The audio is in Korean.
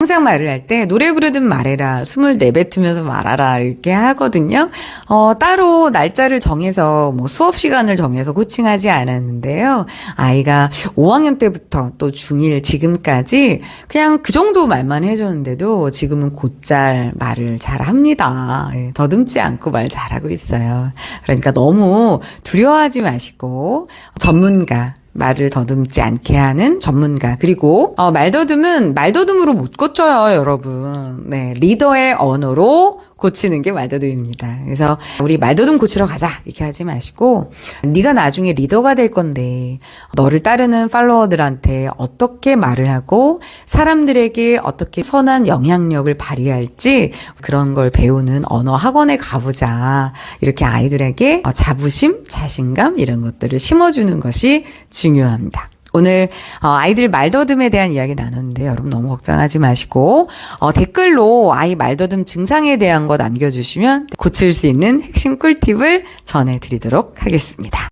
항상 말을 할 때 노래 부르든 말해라 숨을 내뱉으면서 말하라 이렇게 하거든요. 어, 따로 날짜를 정해서 뭐 수업 시간을 정해서 코칭하지 않았는데요. 아이가 5학년 때부터 또 중1 지금까지 그냥 그 정도 말만 해줬는데도 지금은 곧잘 말을 잘 합니다. 예, 더듬지 않고 말 잘하고 있어요. 그러니까 너무 두려워하지 마시고 전문가 말을 더듬지 않게 하는 전문가. 그리고 어, 말더듬은 말더듬으로 못 고쳐요, 여러분. 네, 리더의 언어로 고치는 게 말더듬입니다. 그래서 우리 말더듬 고치러 가자 이렇게 하지 마시고 네가 나중에 리더가 될 건데 너를 따르는 팔로워들한테 어떻게 말을 하고 사람들에게 어떻게 선한 영향력을 발휘할지 그런 걸 배우는 언어 학원에 가보자. 이렇게 아이들에게 어, 자부심, 자신감 이런 것들을 심어주는 것이 중요합니다. 오늘 어, 아이들 말더듬에 대한 이야기 나눴는데 여러분 너무 걱정하지 마시고 어, 댓글로 아이 말더듬 증상에 대한 거 남겨주시면 고칠 수 있는 핵심 꿀팁을 전해드리도록 하겠습니다.